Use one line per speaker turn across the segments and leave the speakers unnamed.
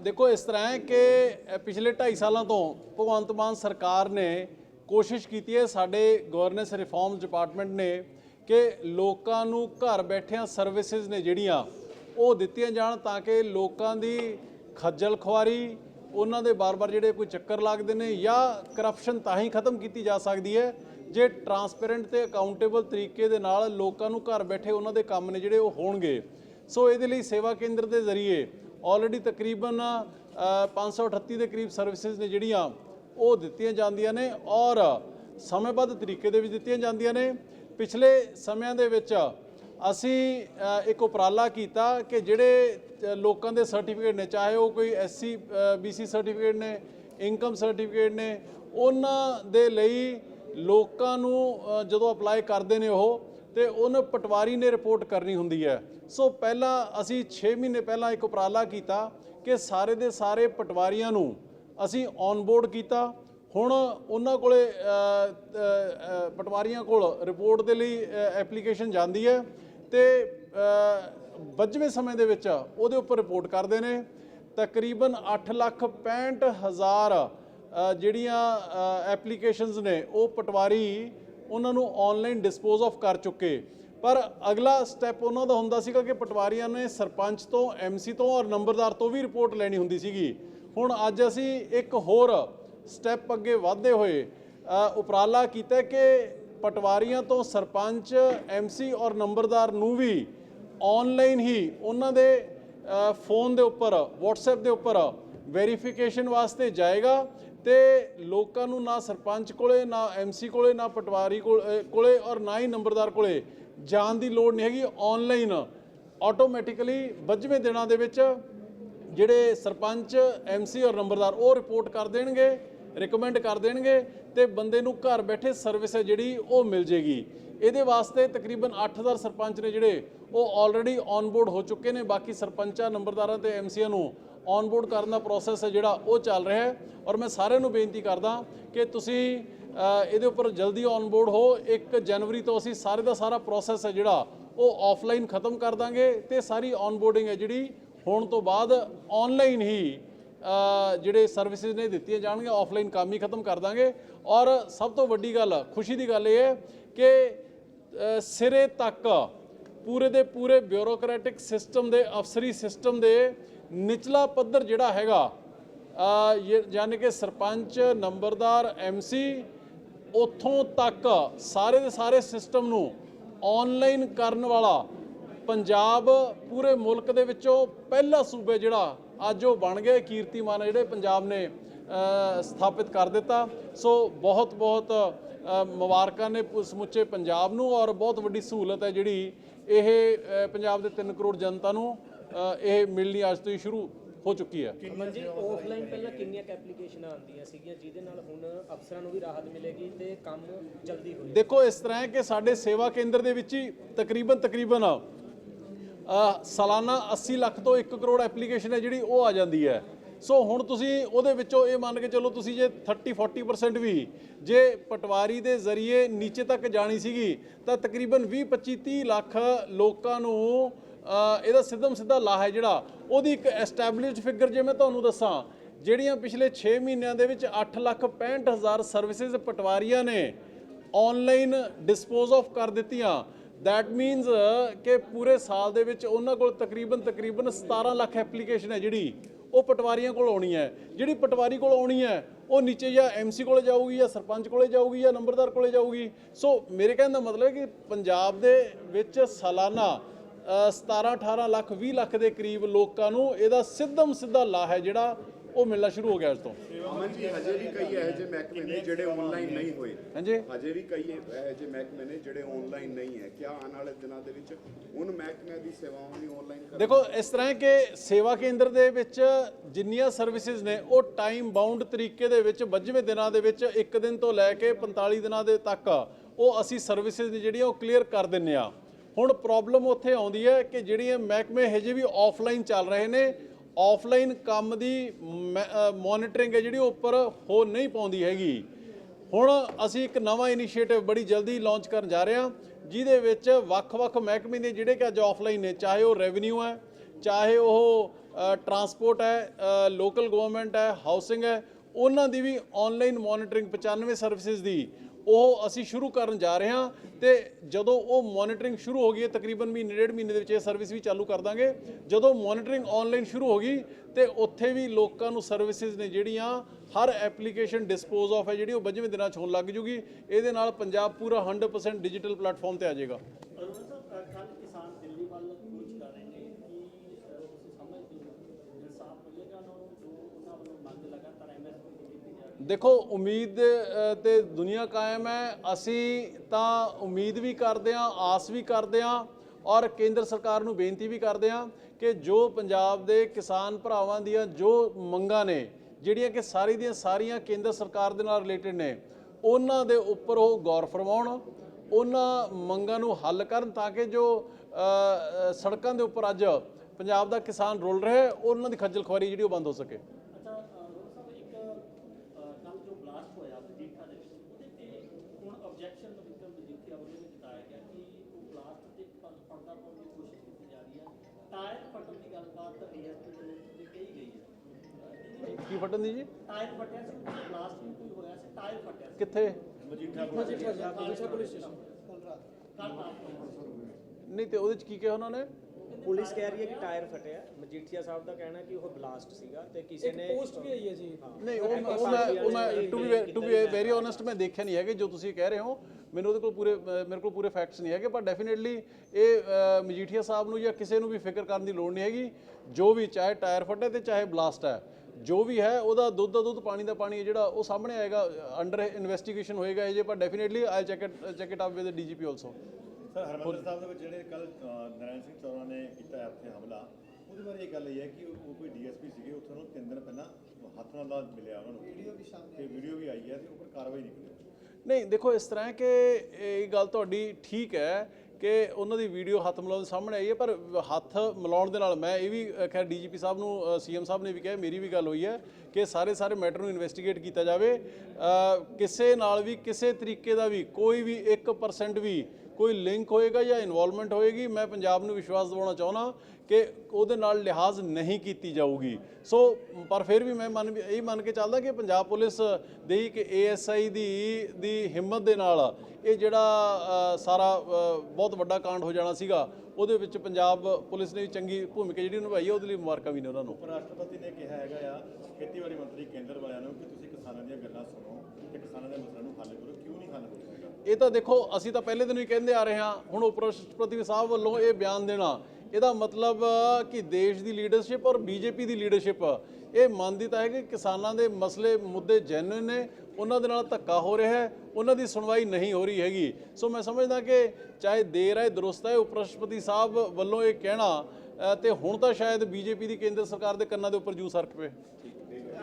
ਦੇਖੋ, ਇਸ ਤਰ੍ਹਾਂ ਹੈ ਕਿ ਪਿਛਲੇ 2.5 ਸਾਲਾਂ ਤੋਂ ਭਗਵੰਤ ਮਾਨ ਸਰਕਾਰ ਨੇ ਕੋਸ਼ਿਸ਼ ਕੀਤੀ ਹੈ, ਸਾਡੇ ਗਵਰਨੈਂਸ ਰਿਫਾਰਮ ਡਿਪਾਰਟਮੈਂਟ ਨੇ, ਕਿ ਲੋਕਾਂ ਨੂੰ ਘਰ ਬੈਠਿਆਂ ਸਰਵਿਸਿਜ਼ ਨੇ ਜਿਹੜੀਆਂ, ਉਹ ਦਿੱਤੀਆਂ ਜਾਣ ਤਾਂ ਕਿ ਲੋਕਾਂ ਦੀ ਖੱਜਲ ਖੁਆਰੀ, ਉਹਨਾਂ ਦੇ ਬਾਰ-ਬਾਰ ਜਿਹੜੇ ਕੋਈ ਚੱਕਰ ਲੱਗਦੇ ਨੇ ਜਾਂ ਕਰਪਸ਼ਨ ਤਾਂ ਹੀ ਖਤਮ ਕੀਤੀ ਜਾ ਸਕਦੀ ਹੈ, ਜੇ ਟਰਾਂਸਪੇਰੈਂਟ ਤੇ ਅਕਾਊਂਟੇਬਲ ਤਰੀਕੇ ਦੇ ਨਾਲ ਲੋਕਾਂ ਨੂੰ ਘਰ ਬੈਠੇ ਉਹਨਾਂ ਦੇ ਕੰਮ ਨੇ ਜਿਹੜੇ ਉਹ ਹੋਣਗੇ। ਸੋ ਇਹਦੇ ਲਈ ਸੇਵਾ ਕੇਂਦਰ ਦੇ ਜ਼ਰੀਏ ਆਲਰੇਡੀ ਤਕਰੀਬਨ ਅ, 538 ਦੇ ਕਰੀਬ ਸਰਵਿਸਿਜ਼ ਨੇ ਜਿਹੜੀਆਂ ਉਹ ਦਿੱਤੀਆਂ ਜਾਂਦੀਆਂ ਨੇ ਔਰ ਸਮੇਂਬੱਧ ਤਰੀਕੇ ਦੇ ਵਿੱਚ ਦਿੱਤੀਆਂ ਜਾਂਦੀਆਂ ਨੇ। ਪਿਛਲੇ ਸਮਿਆਂ ਦੇ ਵਿੱਚ ਅਸੀਂ ਇੱਕ ਉਪਰਾਲਾ ਕੀਤਾ ਕਿ ਜਿਹੜੇ ਲੋਕਾਂ ਦੇ ਸਰਟੀਫਿਕੇਟ ਨੇ ਚਾਹੇ ਉਹ ਕੋਈ ਐਸਸੀ ਬੀਸੀ ਸਰਟੀਫਿਕੇਟ ਨੇ ਇਨਕਮ ਸਰਟੀਫਿਕੇਟ ਨੇ ਉਹਨਾਂ ਦੇ ਲਈ ਲੋਕਾਂ ਨੂੰ ਜਦੋਂ ਅਪਲਾਈ ਕਰਦੇ ਨੇ ਉਹ ਤੇ ਉਹਨੂੰ ਪਟਵਾਰੀ ਨੇ ਰਿਪੋਰਟ ਕਰਨੀ ਹੁੰਦੀ ਹੈ। ਸੋ ਪਹਿਲਾਂ ਅਸੀਂ 6 ਮਹੀਨੇ ਪਹਿਲਾਂ ਇੱਕ ਉਪਰਾਲਾ ਕੀਤਾ ਕਿ ਸਾਰੇ ਦੇ ਸਾਰੇ ਪਟਵਾਰੀਆਂ ਨੂੰ ਅਸੀਂ ਔਨਬੋਰਡ ਕੀਤਾ। ਹੁਣ ਉਹਨਾਂ ਕੋਲੇ ਪਟਵਾਰੀਆਂ ਕੋਲ ਰਿਪੋਰਟ ਦੇ ਲਈ ਐਪਲੀਕੇਸ਼ਨ ਜਾਂਦੀ ਹੈ ਤੇ ਅ, ਵੱਜਵੇਂ ਸਮੇਂ ਦੇ ਵਿੱਚ ਉਹਦੇ ਉੱਪਰ ਰਿਪੋਰਟ ਕਰਦੇ ਨੇ। ਤਕਰੀਬਨ 8 ਲੱਖ 65 ਹਜ਼ਾਰ ਜਿਹੜੀਆਂ ਐਪਲੀਕੇਸ਼ਨਸ ਨੇ ਉਹ ਪਟਵਾਰੀ ਉਹਨਾਂ ਨੂੰ ਆਨਲਾਈਨ ਡਿਸਪੋਜ਼ ਆਫ ਕਰ ਚੁੱਕੇ। ਪਰ ਅਗਲਾ ਸਟੈਪ ਉਹਨਾਂ ਦਾ ਹੁੰਦਾ ਸੀਗਾ ਕਿ ਪਟਵਾਰੀਆਂ ਨੇ ਸਰਪੰਚ ਤੋਂ ਐਮਸੀ ਤੋਂ ਔਰ ਨੰਬਰਦਾਰ ਤੋਂ ਵੀ ਰਿਪੋਰਟ ਲੈਣੀ ਹੁੰਦੀ ਸੀਗੀ। ਹੁਣ ਅੱਜ ਅਸੀਂ ਇੱਕ ਹੋਰ ਸਟੈਪ ਅੱਗੇ ਵਧਦੇ ਹੋਏ ਉਪਰਾਲਾ ਕੀਤਾ ਕਿ ਪਟਵਾਰੀਆਂ ਤੋਂ ਸਰਪੰਚ ਐਮਸੀ ਔਰ ਨੰਬਰਦਾਰ ਨੂੰ ਵੀ ਆਨਲਾਈਨ ਹੀ ਉਹਨਾਂ ਦੇ ਫੋਨ ਦੇ ਉੱਪਰ, WhatsApp ਦੇ ਉੱਪਰ ਵੈਰੀਫਿਕੇਸ਼ਨ ਵਾਸਤੇ ਜਾਏਗਾ। ਤੇ ਲੋਕਾਂ ਨੂੰ ਨਾ ਸਰਪੰਚ ਕੋਲੇ ਨਾ ਐਮਸੀ ਕੋਲੇ ਨਾ ਪਟਵਾਰੀ ਕੋਲ- ਅ, ਕੋਲੇ ਔਰ ਨਾ ਹੀ ਨੰਬਰਦਾਰ ਕੋਲੇ ਜਾਣ ਦੀ ਲੋੜ ਨਹੀਂ ਹੈਗੀ। ਆਨਲਾਈਨ ਆਟੋਮੈਟਿਕਲੀ ਵੱਜਵੇਂ ਦਿਨਾਂ ਦੇ ਵਿੱਚ ਜਿਹੜੇ ਸਰਪੰਚ ਐਮਸੀ ਔਰ ਨੰਬਰਦਾਰ ਉਹ ਰਿਪੋਰਟ ਕਰ ਦੇਣਗੇ ਰეკਮੈਂਡ ਕਰ ਦੇਣਗੇ ਤੇ ਬੰਦੇ ਨੂੰ ਘਰ ਬੈਠੇ ਸਰਵਿਸ ਹੈ ਜਿਹੜੀ ਉਹ ਮਿਲ ਜੇਗੀ। ਇਹਦੇ ਵਾਸਤੇ ਤਕਰੀਬਨ 8000 ਸਰਪੰਚ ਨੇ ਜਿਹੜੇ ਉਹ ਆਲਰੇਡੀ ਔਨਬੋਰਡ ਹੋ ਚੁੱਕੇ ਨੇ। ਬਾਕੀ ਸਰਪੰਚਾਂ ਨੰਬਰਦਾਰਾਂ ਤੇ ਐਮਸੀਆਂ ਨੂੰ ਔਨਬੋਰਡ ਕਰਨ ਦਾ ਪ੍ਰੋਸੈਸ ਹੈ ਜਿਹੜਾ ਉਹ ਚੱਲ ਰਿਹਾ ਹੈ। ਔਰ ਮੈਂ ਸਾਰਿਆਂ ਨੂੰ ਬੇਨਤੀ ਕਰਦਾ ਕਿ ਤੁਸੀਂ ਇਹਦੇ ਉੱਪਰ ਜਲਦੀ ਔਨਬੋਰਡ ਹੋ। 1 ਜਨਵਰੀ ਤੋਂ ਅਸੀਂ ਸਾਰੇ ਦਾ ਸਾਰਾ ਪ੍ਰੋਸੈਸ ਹੈ ਜਿਹੜਾ ਉਹ ਆਫਲਾਈਨ ਖਤਮ ਕਰ ਦਾਂਗੇ ਤੇ ਸਾਰੀ ਔਨਬੋਰਡਿੰਗ ਹੈ ਜਿਹੜੀ ਹੋਣ ਤੋਂ ਬਾਅਦ ਆਨਲਾਈਨ ਹੀ ਜਿਹੜੇ ਸਰਵਿਸਿਜ਼ ਨੇ ਦਿੱਤੀਆਂ ਜਾਣਗੀਆਂ ਆਫਲਾਈਨ ਕੰਮ ਹੀ ਖਤਮ ਕਰ ਦਾਂਗੇ। ਔਰ ਸਭ ਤੋਂ ਵੱਡੀ ਗੱਲ, ਖੁਸ਼ੀ ਦੀ ਗੱਲ ਇਹ ਹੈ ਕਿ ਸਿਰੇ ਤੱਕ ਪੂਰੇ ਦੇ ਪੂਰੇ ਬਿਊਰੋਕ੍ਰੈਟਿਕ ਸਿਸਟਮ ਦੇ ਅਫਸਰੀ ਸਿਸਟਮ ਦੇ ਨਿਚਲਾ ਪੱਧਰ ਜਿਹੜਾ ਹੈਗਾ ਯਾਨੀ ਕਿ ਸਰਪੰਚ, ਨੰਬਰਦਾਰ, ਐਮਸੀ, ਉੱਥੋਂ ਤੱਕ ਸਾਰੇ ਦੇ ਸਾਰੇ ਸਿਸਟਮ ਨੂੰ ਆਨਲਾਈਨ ਕਰਨ ਵਾਲਾ ਪੰਜਾਬ ਪੂਰੇ ਮੁਲਕ ਦੇ ਵਿੱਚੋਂ ਪਹਿਲਾ ਸੂਬਾ ਜਿਹੜਾ ਅੱਜ ਉਹ ਬਣ ਗਿਆ ਕੀਰਤੀਮਾਨ ਜਿਹੜੇ ਪੰਜਾਬ ਨੇ ਸਥਾਪਿਤ ਕਰ ਦਿੱਤਾ। ਸੋ ਬਹੁਤ ਬਹੁਤ ਮੁਬਾਰਕਾਂ ਨੇ ਪ- ਸਮੁੱਚੇ ਪੰਜਾਬ ਨੂੰ ਔਰ ਬਹੁਤ ਵੱਡੀ ਸਹੂਲਤ ਹੈ ਜਿਹੜੀ ਇਹ ਪੰਜਾਬ ਦੇ 3 ਕਰੋੜ ਜਨਤਾ ਨੂੰ। ਇਹ ਮਿਲਣੀ ਅੱਜ ਤੋਂ ਹੀ ਸ਼ੁਰੂ ਹੋ ਚੁੱਕੀ ਹੈ।
ਅਮਨ ਜੀ ਆਫਲਾਈਨ ਪਹਿਲਾਂ ਕਿੰਨੀਆਂ ਕੁ ਐਪਲੀਕੇਸ਼ਨਾਂ ਆਉਂਦੀਆਂ ਸੀਗੀਆਂ ਜਿਹਦੇ ਨਾਲ ਹੁਣ ਅਫਸਰਾਂ ਨੂੰ ਵੀ ਰਾਹਤ ਮਿਲੇਗੀ ਤੇ ਕੰਮ ਜਲਦੀ ਹੋ
ਦੇਖੋ ਇਸ ਤਰ੍ਹਾਂ ਹੈ ਕਿ ਸਾਡੇ ਸੇਵਾ ਕੇਂਦਰ ਦੇ ਵਿੱਚ ਹੀ ਤਕਰੀਬਨ ਤਕਰੀਬਨ ਸਾਲਾਨਾ 80 ਲੱਖ ਤੋਂ 1 ਕਰੋੜ ਐਪਲੀਕੇਸ਼ਨ ਹੈ ਜਿਹੜੀ ਉਹ ਆ ਜਾਂਦੀ ਹੈ। ਸੋ ਹੁਣ ਤੁਸੀਂ ਉਹਦੇ ਵਿੱਚੋਂ ਇਹ ਮੰਨ ਕੇ ਚੱਲੋ ਤੁਸੀਂ ਜੇ 30 40% ਵੀ ਜੇ ਪਟਵਾਰੀ ਦੇ ਜ਼ਰੀਏ ਨੀਚੇ ਤੱਕ ਜਾਣੀ ਸੀਗੀ ਤਾਂ ਤਕਰੀਬਨ 20 25 30 ਲੱਖ ਲੋਕਾਂ ਨੂੰ ਇਹਦਾ ਸਿੱਧਮ ਸਿੱਧਾ ਲਾਹਾ ਹੈ ਜਿਹੜਾ। ਉਹਦੀ ਇੱਕ ਐਸਟੈਬਲਿਸ਼ਡ ਫਿਗਰ ਜੇ ਮੈਂ ਤੁਹਾਨੂੰ ਦੱਸਾਂ, ਜਿਹੜੀਆਂ ਪਿਛਲੇ 6 ਮਹੀਨਿਆਂ ਦੇ ਵਿੱਚ 8 ਲੱਖ 65 ਹਜ਼ਾਰ ਸਰਵਿਸਿਜ਼ ਪਟਵਾਰੀਆਂ ਨੇ ਆਨਲਾਈਨ ਡਿਸਪੋਜ਼ ਆਫ ਕਰ ਦਿੱਤੀਆਂ। ਦੈਟ ਮੀਨਸ ਕਿ ਪੂਰੇ ਸਾਲ ਦੇ ਵਿੱਚ ਉਹਨਾਂ ਕੋਲ ਤਕਰੀਬਨ ਤਕਰੀਬਨ 17 ਲੱਖ ਐਪਲੀਕੇਸ਼ਨ ਹੈ ਜਿਹੜੀ, ਉਹ ਪਟਵਾਰੀਆਂ ਕੋਲ ਆਉਣੀ ਹੈ। ਜਿਹੜੀ ਪਟਵਾਰੀ ਕੋਲ ਆਉਣੀ ਹੈ, ਉਹ ਨੀਚੇ ਜਾਂ ਐਮਸੀ ਕੋਲੇ ਜਾਊਗੀ ਜਾਂ ਸਰਪੰਚ ਕੋਲੇ ਜਾਊਗੀ ਜਾਂ ਨੰਬਰਦਾਰ ਕੋਲੇ ਜਾਊਗੀ। ਸੋ ਮੇਰੇ ਕਹਿਣ ਦਾ ਮਤਲਬ ਹੈ ਕਿ ਪੰਜਾਬ ਦੇ ਵਿੱਚ ਸਾਲਾਨਾ 17 18 ਲੱਖ 20 ਲੱਖ ਦੇ ਕਰੀਬ ਲੋਕਾਂ ਨੂੰ ਇਹਦਾ ਸਿੱਧਮ ਸਿੱਧਾ ਲਾਹ ਹੈ ਜਿਹੜਾ ਉਹ ਮਿਲਣਾ ਸ਼ੁਰੂ ਹੋ ਗਿਆ ਅੱਜ ਤੋਂ।
ਅਮਨ ਜੀ ਹਜੇ ਵੀ ਕਈ ਇਹੋ ਜਿਹੇ ਮਹਿਕਮੇ ਨੇ ਜਿਹੜੇ ਆਨਲਾਈਨ ਨਹੀਂ ਹੋਏ।
ਹਾਂਜੀ?
ਹਜੇ ਵੀ ਕਈ ਇਹੋ ਜਿਹੇ ਮਹਿਕਮੇ ਨੇ ਜਿਹੜੇ ਆਨਲਾਈਨ ਨਹੀਂ ਹੈ। ਕਿਆ ਆਉਣ ਵਾਲੇ ਦਿਨਾਂ ਦੇ ਵਿੱਚ ਉਨ ਮਹਿਕਮਿਆਂ ਦੀ ਸੇਵਾਵਾਂ ਵੀ ਆਨਲਾਈਨ ਕਰ
ਦੇਖੋ ਇਸ ਤਰ੍ਹਾਂ ਹੈ ਕਿ ਸੇਵਾ ਕੇਂਦਰ ਦੇ ਵਿੱਚ ਜਿੰਨੀਆਂ ਸਰਵਿਸਿਜ਼ ਨੇ ਉਹ ਟਾਈਮ ਬਾਉਂਡ ਤਰੀਕੇ ਦੇ ਵਿੱਚ ਵੱਜਵੇਂ ਦਿਨਾਂ ਦੇ ਵਿੱਚ ਇੱਕ ਦਿਨ ਤੋਂ ਲੈ ਕੇ 45 ਦਿਨਾਂ ਦੇ ਤੱਕ ਉਹ ਅਸੀਂ ਸਰਵਿਸਿਜ਼ ਜਿਹੜੀਆਂ ਉਹ ਕਲੀਅਰ ਕਰ ਦਿੰਨੇ ਆ। ਹੁਣ ਪ੍ਰੋਬਲਮ ਉੱਥੇ ਆਉਂਦੀ ਹੈ ਕਿ ਜਿਹੜੀਆਂ ਮਹਿਕਮੇ ਹਜੇ ਵੀ ਆਫਲਾਈਨ ਚੱਲ ਰਹੇ ਨੇ ਆਫਲਾਈਨ ਕੰਮ ਦੀ ਮੋਨੀਟਰਿੰਗ ਹੈ ਜਿਹੜੀ ਉਹ ਉੱਪਰ ਹੋ ਨਹੀਂ ਪਾਉਂਦੀ ਹੈਗੀ। ਹੁਣ ਅਸੀਂ ਇੱਕ ਨਵਾਂ ਇਨੀਸ਼ੀਏਟਿਵ ਬੜੀ ਜਲਦੀ ਲਾਂਚ ਕਰਨ ਜਾ ਰਹੇ ਹਾਂ, ਜਿਹਦੇ ਵਿੱਚ ਵੱਖ-ਵੱਖ ਮਹਿਕਮੇ ਦੇ ਜਿਹੜੇ ਕਿ ਅੱਜ ਆਫਲਾਈਨ ਨੇ, ਚਾਹੇ ਉਹ ਰੈਵਨਿਊ ਹੈ, ਚਾਹੇ ਉਹ ਟਰਾਂਸਪੋਰਟ ਹੈ ਲੋਕਲ ਗਵਰਨਮੈਂਟ ਹੈ ਹਾਊਸਿੰਗ ਹੈ, ਉਹਨਾਂ ਦੀ ਵੀ ਆਨਲਾਈਨ ਮੋਨੀਟਰਿੰਗ 95 ਸਰਵਿਸਿਜ਼ ਦੀ ਉਹ ਅਸੀਂ ਸ਼ੁਰੂ ਕਰਨ ਜਾ ਰਹੇ ਹਾਂ ਤੇ ਜਦੋਂ ਉਹ ਮੋਨੀਟਰਿੰਗ ਸ਼ੁਰੂ ਹੋ ਗਈ ਹੈ, ਤਕਰੀਬਨ ਮਹੀਨੇ, ਡੇਢ ਮਹੀਨੇ ਦੇ ਵਿੱਚ ਇਹ ਸਰਵਿਸ ਵੀ ਚਾਲੂ ਕਰ ਦਾਂਗੇ। ਜਦੋਂ ਮੋਨੀਟਰਿੰਗ ਆਨਲਾਈਨ ਸ਼ੁਰੂ ਹੋ ਗਈ ਤੇ ਉੱਥੇ ਵੀ ਲੋਕਾਂ ਨੂੰ ਸਰਵਿਸਿਜ਼ ਨੇ ਜਿਹੜੀਆਂ ਹਰ ਐਪਲੀਕੇਸ਼ਨ ਡਿਸਪੋਜ਼ ਆਫ ਹੈ, ਜਿਹੜੀ ਉਹ 25ਵੇਂ ਦਿਨਾਂ 'ਚ ਹੋਣ ਲੱਗ ਜੂਗੀ। ਇਹਦੇ ਨਾਲ ਪੰਜਾਬ ਪੂਰਾ 100% ਡਿਜੀਟਲ ਪਲੇਟਫਾਰਮ ਤੇ ਆ ਜਾਏਗਾ
ਅਰੁਣ ਸਾਹਿਬ ਕੱਲ ਕਿਸਾਨ ਦਿੱਲੀ ਵੱਲ ਕੂਚ ਕਰ ਰਹੇ ਨੇ ਕਿ ਅ, ਤੁਸੀਂ ਸਮਝਦੇ ਹੋ ਇਨਸਾਫ ਮਿਲੇਗਾ ਉਹਨਾਂ ਨੂੰ ਜੋ ਉਹਨਾਂ ਵੱਲੋਂ ਮੰਗ ਲਗਾਤਾਰ ਐਮਐਸਪੀ ਦੀ ਕੀਤੀ ਜਾ ਰਹੀ ਹੈ
ਦੇਖੋ, ਉਮੀਦ ਤੇ ਦੁਨੀਆ ਕਾਇਮ ਹੈ। ਅਸੀਂ ਤਾਂ ਉਮੀਦ ਵੀ ਕਰਦੇ ਹਾਂ, ਆਸ ਵੀ ਕਰਦੇ ਹਾਂ ਔਰ ਕੇਂਦਰ ਸਰਕਾਰ ਨੂੰ ਬੇਨਤੀ ਵੀ ਕਰਦੇ ਹਾਂ ਕਿ ਜੋ ਪੰਜਾਬ ਦੇ ਕਿਸਾਨ ਭਰਾਵਾਂ ਦੀਆਂ ਜੋ ਮੰਗਾਂ ਨੇ, ਜਿਹੜੀਆਂ ਕਿ ਸਾਰੀ ਦੀਆਂ ਸਾਰੀਆਂ ਕੇਂਦਰ ਸਰਕਾਰ ਦੇ ਨਾਲ ਰਿਲੇਟਡ ਨੇ, ਉਹਨਾਂ ਦੇ ਉੱਪਰ ਉਹ ਗੌਰ ਫਰਮਾਉਣ, ਉਹਨਾਂ ਮੰਗਾਂ ਨੂੰ ਹੱਲ ਕਰਨ ਤਾਂ ਕਿ ਜੋ ਸੜਕਾਂ ਦੇ ਉੱਪਰ ਅੱਜ ਪੰਜਾਬ ਦਾ ਕਿਸਾਨ ਰੁਲ ਰਿਹਾ ਉਹਨਾਂ ਦੀ ਖੱਜਲ ਖੁਆਰੀ ਜਿਹੜੀ ਉਹ ਬੰਦ ਹੋ ਸਕੇ
ਅੱਛਾ ਅਰੁਣ ਸਾਹਿਬ ਇੱਕ ਕੱਲ ਜੋ ਬਲਾਸਟ ਹੋਇਆ ਮਜੀਠਾ ਦੇ ਵਿੱਚ ਉਹਦੇ ਤੇ ਹੁਣ ਆਬਜੈਕਸ਼ਨ ਵਿਕਰਮ ਮਜੀਠੀਆ ਵੱਲੋਂ ਵੀ ਜਤਾਇਆ ਗਿਆ ਕਿ ਉਹ ਬਲਾਸਟ ਤੇ ਪ- ਪਰਦਾ ਪਾਉਣ ਦੀ ਕੋਸ਼ਿਸ਼ ਕੀਤੀ ਜਾ ਰਹੀ ਹੈ ਟਾਇਰ ਕਹੀ ਗਈ ਹੈ
ਕੀ ਫਟਣ ਦੀ ਜੀ?
ਟਾਇਰ ਫਟਿਆ ਸੀ ਬਲਾਸਟ ਵੀ ਕੋਈ ਹੋਇਆ ਸੀ ਟਾਇਰ ਫਟਿਆ ਸੀ।
ਕਿੱਥੇ?
Police station. ਕੱਲ ਰਾਤ ਨੂੰ।
ਨਹੀਂ ਤੇ ਉਹਦੇ ਚ ਕੀ ਕਿਹਾ ਉਹਨਾਂ ਨੇ?
ਪੁਲਿਸ ਕਹਿ ਰਹੀ ਹੈ ਕਿ ਟਾਇਰ ਫਟਿਆ। ਮਜੀਠੀਆ ਸਾਹਿਬ ਦਾ ਕਹਿਣਾ ਕਿ ਉਹ ਬਲਾਸਟ ਸੀਗਾ ਤੇ ਕਿਸੇ ਨੇ ਪੋਸਟ ਵੀ ਆਈ ਹੈ ਜੀ।
ਨਹੀਂ ਉਹ ਮੈਂ- ਉਹ ਮੈਂ ਉਹ ਮੈਂ to be to be very honest ਮੈਂ ਦੇਖਿਆ ਨਹੀਂ ਹੈਗੇ ਜੋ ਤੁਸੀਂ ਕਹਿ ਰਹੇ ਹੋ ਮੈਨੂੰ ਉਹਦੇ ਕੋਲ ਪੂਰੇ ਮੇਰੇ ਕੋਲ ਪੂਰੇ ਫੈਕਟਸ ਨਹੀਂ ਹੈਗੇ ਪਰ ਡੈਫੀਨਿਟਲੀ ਇਹ ਮਜੀਠੀਆ ਸਾਹਿਬ ਨੂੰ ਜਾਂ ਕਿਸੇ ਨੂੰ ਵੀ ਫਿਕਰ ਕਰਨ ਦੀ ਲੋੜ ਨਹੀਂ ਹੈਗੀ। ਜੋ ਵੀ ਚਾਹੇ ਟਾਇਰ ਫਟੇ ਤੇ ਚਾਹੇ ਬਲਾਸਟ ਹੈ। ਜੋ ਵੀ ਹੈ ਉਹਦਾ ਦੁੱਧ ਦਾ ਦੁੱਧ ਪਾਣੀ ਦਾ ਪਾਣੀ ਹੈ ਜਿਹੜਾ ਉਹ ਸਾਹਮਣੇ ਆਏਗਾ ਅੰਡਰ ਇਨਵੈਸਟੀਗੇਸ਼ਨ ਹੋਏਗਾ ਇਹ ਜੇ ਪਰ definitely I check it check it up with DGP also
sir Harmandar Sahib ਦੇ ਵਿੱਚ ਜਿਹੜੇ ਕੱਲ ਨਰਾਇਣ ਸਿੰਘ ਚੌਰਾ ਨੇ ਕੀਤਾ ਹੈ ਉੱਥੇ ਹਮਲਾ ਉਹਦੇ ਬਾਰੇ ਇਹ ਗੱਲ ਇਹ ਹੈ ਕਿ ਉਹ ਕੋਈ ਡੀਐਸਪੀ ਸੀਗੇ ਉੱਥੇ ਉਹਨੂੰ ਤਿੰਨ ਦਿਨ ਪਹਿਲਾਂ ਹੱਥ ਨਾਲ ਦਾ ਮਿਲਿਆ ਉਹਨਾਂ ਨੂੰ। ਵੀਡੀਓ ਵੀ ਸਾਹਮਣੇ ਤੇ ਵੀਡੀਓ ਵੀ ਆਈ ਹੈ ਤੇ ਉੱਪਰ ਕਾਰਵਾਈ ਨਹੀਂ ਕੀਤੀ
ਨਹੀਂ ਦੇਖੋ ਇਸ ਤਰ੍ਹਾਂ ਹੈ ਕਿ ਇਹ ਗੱਲ ਤੁਹਾਡੀ ਠੀਕ ਹੈ ਕਿ ਉਹਨਾਂ ਦੀ ਵੀਡੀਓ ਹੱਥ ਮਿਲਾਉਣ ਦੇ ਸਾਹਮਣੇ ਆਈ ਹੈ ਪਰ ਹੱਥ ਮਿਲਾਉਣ ਦੇ ਨਾਲ ਮੈਂ ਇਹ ਵੀ ਅ, ਖੈਰ ਡੀਜੀਪੀ ਸਾਹਿਬ ਨੂੰ ਸੀਐਮ ਸਾਹਿਬ ਨੇ ਵੀ ਕਿਹਾ ਮੇਰੀ ਵੀ ਗੱਲ ਹੋਈ ਹੈ ਕਿ ਸਾਰੇ ਸਾਰੇ ਮੈਟਰ ਨੂੰ ਇਨਵੈਸਟੀਗੇਟ ਕੀਤਾ ਜਾਵੇ। ਕਿਸੇ ਨਾਲ ਵੀ ਕਿਸੇ ਤਰੀਕੇ ਦਾ ਵੀ ਕੋਈ ਵੀ 1% ਵੀ ਕੋਈ ਲਿੰਕ ਹੋਏਗਾ ਜਾਂ ਇਨਵੋਲਵਮੈਂਟ ਹੋਏਗੀ ਮੈਂ ਪੰਜਾਬ ਨੂੰ ਵਿਸ਼ਵਾਸ ਦਿਵਾਉਣਾ ਚਾਹੁੰਦਾ ਕਿ ਉਹਦੇ ਨਾਲ ਲਿਹਾਜ਼ ਨਹੀਂ ਕੀਤੀ ਜਾਊਗੀ। ਸੋ ਪਰ ਫਿਰ ਵੀ ਮੈਂ ਮੰਨ ਇਹ ਮੰਨ ਕੇ ਚੱਲਦਾ ਕਿ ਪੰਜਾਬ ਪੁਲਿਸ ਦੇ ਇੱਕ ਏਐਸਆਈ ਦੀ ਦੀ ਹਿੰਮਤ ਦੇ ਨਾਲ ਇਹ ਜਿਹੜਾ ਸਾਰਾ ਬਹੁਤ ਵੱਡਾ ਕਾਂਡ ਹੋ ਜਾਣਾ ਸੀਗਾ ਉਹਦੇ ਵਿੱਚ ਪੰਜਾਬ ਪੁਲਿਸ ਨੇ ਵੀ ਚੰਗੀ ਭੂਮਿਕਾ ਜਿਹੜੀ ਨਿਭਾਈ ਹੈ ਉਹਦੇ ਲਈ ਮੁਬਾਰਕਾਂ ਵੀ ਨੇ ਉਹਨਾਂ ਨੂੰ।
ਉਪ ਰਾਸ਼ਟਰਪਤੀ ਨੇ ਕਿਹਾ ਹੈਗਾ ਆ ਖੇਤੀਬਾੜੀ ਮੰਤਰੀ ਕੇਂਦਰ ਵਾਲਿਆਂ ਨੂੰ ਕਿ ਤੁਸੀਂ ਕਿਸਾਨਾਂ ਦੀਆਂ ਗੱਲਾਂ ਸੁਣੋ ਤੇ ਕਿਸਾਨਾਂ ਦੇ ਮਸਲਿਆਂ ਨੂੰ ਹੱਲ ਕਰੋ ਕਿਉਂ ਨਹੀਂ ਹੱਲ ਹੋ ਰਿਹਾ
ਇਹ ਤਾਂ ਦੇਖੋ ਅਸੀਂ ਤਾਂ ਪਹਿਲੇ ਦਿਨ ਹੀ ਕਹਿੰਦੇ ਆ ਰਹੇ ਹਾਂ ਹੁਣ ਉਪ ਰਾਸ਼ਟਰਪਤੀ ਸਾਹਿਬ ਵੱਲੋਂ ਇਹ ਬਿਆਨ ਦੇਣਾ ਇਹਦਾ ਮਤਲਬ ਕਿ ਦੇਸ਼ ਦੀ ਲੀਡਰਸ਼ਿਪ ਔਰ ਬੀਜੇਪੀ ਦੀ ਲੀਡਰਸ਼ਿਪ ਇਹ ਮੰਨਦੀ ਤਾਂ ਹੈ ਕਿ ਕਿਸਾਨਾਂ ਦੇ ਮਸਲੇ ਮੁੱਦੇ ਜੈਨੂਇਨ ਨੇ ਉਹਨਾਂ ਦੇ ਨਾਲ ਧੱਕਾ ਹੋ ਰਿਹਾ ਹੈ ਉਹਨਾਂ ਦੀ ਸੁਣਵਾਈ ਨਹੀਂ ਹੋ ਰਹੀ ਹੈਗੀ। ਸੋ ਮੈਂ ਸਮਝਦਾ ਕਿ ਚਾਹੇ ਦੇਰ ਹੈ ਦਰੁਸਤ ਹੈ ਉਪ ਰਾਸ਼ਟਰਪਤੀ ਸਾਹਿਬ ਵੱਲੋਂ ਇਹ ਕਹਿਣਾ ਤੇ ਹੁਣ ਤਾਂ ਸ਼ਾਇਦ ਬੀਜੇਪੀ ਦੀ ਕੇਂਦਰ ਸਰਕਾਰ ਦੇ ਕੰਨਾਂ ਦੇ ਉੱਪਰ ਜੂ ਸਰਕ ਪਏ।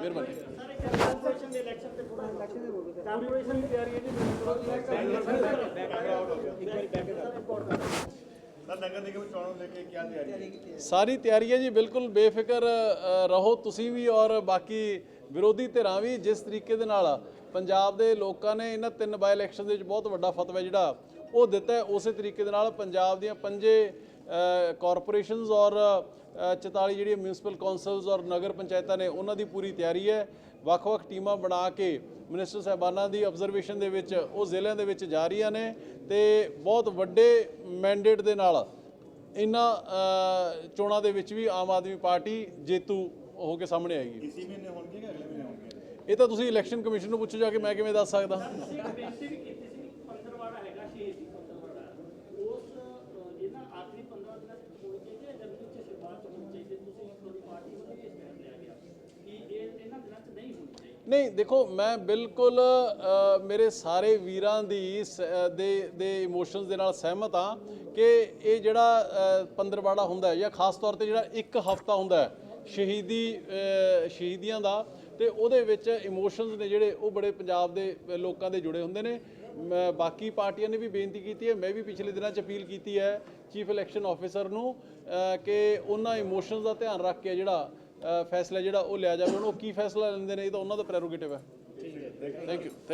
ਮਿਹਰਬਾਨੀ।
ਕਾਰਪੋਰੇਸ਼ਨ ਦੇ ਇਲੈਕਸ਼ਨ ਤੇ ਥੋੜਾ ਇਲੈਕਸ਼ਨ ਦੇ ਬੋਲਦੇ ਕਾਰਪੋਰੇਸ਼ਨ ਦੀ ਤਿਆਰੀ ਹੈ
ਸਰ ਨਗਰ ਨਿਗਮ ਚੋਣਾਂ ਨੂੰ ਲੈ ਕੇ ਕੀ ਤਿਆਰੀ ਹੈ?
ਸਾਰੀ ਤਿਆਰੀ ਹੈ ਜੀ, ਬਿਲਕੁਲ ਬੇਫਿਕਰ ਰਹੋ ਤੁਸੀਂ ਵੀ ਔਰ ਬਾਕੀ ਵਿਰੋਧੀ ਧਿਰਾਂ ਵੀ ਜਿਸ ਤਰੀਕੇ ਦੇ ਨਾਲ ਪੰਜਾਬ ਦੇ ਲੋਕਾਂ ਨੇ ਇਹਨਾਂ ਤਿੰਨ ਬਾਈ ਇਲੈਕਸ਼ਨ ਦੇ ਵਿੱਚ ਬਹੁਤ ਵੱਡਾ ਫਤਵਾ ਜਿਹੜਾ ਉਹ ਦਿੱਤਾ ਉਸੇ ਤਰੀਕੇ ਦੇ ਨਾਲ ਪੰਜਾਬ ਦੀਆਂ ਪੰਜੇ ਕਾਰਪੋਰੇਸ਼ਨਸ ਔਰ 44 ਜਿਹੜੀਆਂ ਮਿਊਨਿਸਪਲ ਕੌਂਸਲਸ ਔਰ ਨਗਰ ਪੰਚਾਇਤਾਂ ਨੇ ਉਹਨਾਂ ਦੀ ਪੂਰੀ ਤਿਆਰੀ ਹੈ। ਵੱਖ-ਵੱਖ ਟੀਮਾਂ ਬਣਾ ਕੇ ਮਿਨਿਸਟਰ ਸਾਹਿਬਾਨਾਂ ਦੀ ਆਬਜ਼ਰਵੇਸ਼ਨ ਦੇ ਵਿੱਚ ਉਹ ਜ਼ਿਲ੍ਹਿਆਂ ਦੇ ਵਿੱਚ ਜਾ ਰਹੀਆਂ ਨੇ ਤੇ ਬਹੁਤ ਵੱਡੇ ਮੈਂਡੇਟ ਦੇ ਨਾਲ ਇਹਨਾਂ ਚੋਣਾਂ ਦੇ ਵਿੱਚ ਵੀ ਆਮ ਆਦਮੀ ਪਾਰਟੀ ਜੇਤੂ ਹੋ ਕੇ ਸਾਹਮਣੇ ਆਏਗੀ।
ਇਸੀ ਮਹੀਨੇ ਹੋਣਗੇ ਕਿ ਅਗਲੇ ਮਹੀਨੇ ਹੋਣਗੇ?
ਇਹ ਤਾਂ ਤੁਸੀਂ ਇਲੈਕਸ਼ਨ ਕਮਿਸ਼ਨ ਨੂੰ ਪੁੱਛੋ ਜਾ ਕੇ ਮੈਂ ਕਿਵੇਂ ਦੱਸ ਸਕਦਾ
ਅਸੀਂ ਇੱਕ ਬੇਨਤੀ ਵੀ ਕੀਤੀ ਸੀ ਪੰਦਰਵਾੜਾ ਹੈਗਾ ਸ਼ਹੀਦੀ ਪੰਦਰਵਾੜਾ ਉਸ ਅ, ਇਹਨਾਂ ਆਖਰੀ 15 ਦਿਨਾਂ ਤੱਕ ਹੋਣੀ ਚਾਹੀਦੀ ਹੈ ਜਨਵਰੀ ਚ ਸ਼ੁਰੂਆਤ ਚ ਹੋਣੀ ਚਾਹੀਦੀ ਹੈ। ਤੁਸੀਂ ਤੁਹਾਡੀ ਪਾਰਟੀ ਵੱਲੋਂ ਵੀ ਸਟੈਂਡ ਲਿਆ ਗਿਆ ਕਿ ਇਹ ਇਹਨਾਂ ਦਿਨਾਂ ਚ ਨਹੀਂ,
ਦੇਖੋ, ਮੈਂ ਬਿਲਕੁਲ ਮੇਰੇ ਸਾਰੇ ਵੀਰਾਂ ਦੀ ਸ- ਦੇ ਦੇ ਇਮੋਸ਼ਨਸ ਦੇ ਨਾਲ ਸਹਿਮਤ ਹਾਂ ਕਿ ਇਹ ਜਿਹੜਾ ਪੰਦਰਵਾੜਾ ਹੁੰਦਾ ਹੈ ਜਾਂ ਖਾਸ ਤੌਰ ਤੇ ਜਿਹੜਾ ਇੱਕ ਹਫਤਾ ਹੁੰਦਾ ਹੈ, ਸ਼ਹੀਦੀ ਸ਼ਹੀਦੀਆਂ ਦਾ, ਤੇ ਉਹਦੇ ਵਿੱਚ ਇਮੋਸ਼ਨਸ ਨੇ ਜਿਹੜੇ ਉਹ ਬੜੇ ਪੰਜਾਬ ਦੇ ਲੋਕਾਂ ਦੇ ਜੁੜੇ ਹੁੰਦੇ ਨੇ। ਮੈਂ, ਬਾਕੀ ਪਾਰਟੀਆਂ ਨੇ ਵੀ ਬੇਨਤੀ ਕੀਤੀ ਹੈ, ਮੈਂ ਵੀ ਪਿਛਲੇ ਦਿਨਾਂ 'ਚ ਅਪੀਲ ਕੀਤੀ ਹੈ ਚੀਫ ਇਲੈਕਸ਼ਨ ਆਫੀਸਰ ਨੂੰ ਕਿ ਉਹਨਾਂ ਇਮੋਸ਼ਨਸ ਦਾ ਧਿਆਨ ਰੱਖ ਕੇ ਜਿਹੜਾ ਫੈਸਲਾ ਜਿਹੜਾ ਉਹ ਲਿਆ ਜਾਵੇ ਹੁਣ ਉਹ ਕੀ ਫੈਸਲਾ ਲੈਂਦੇ ਨੇ ਇਹ ਤਾਂ ਉਹਨਾਂ ਦਾ ਪ੍ਰੈਰੋਗੇਟਿਵ ਹੈ। Thank you thank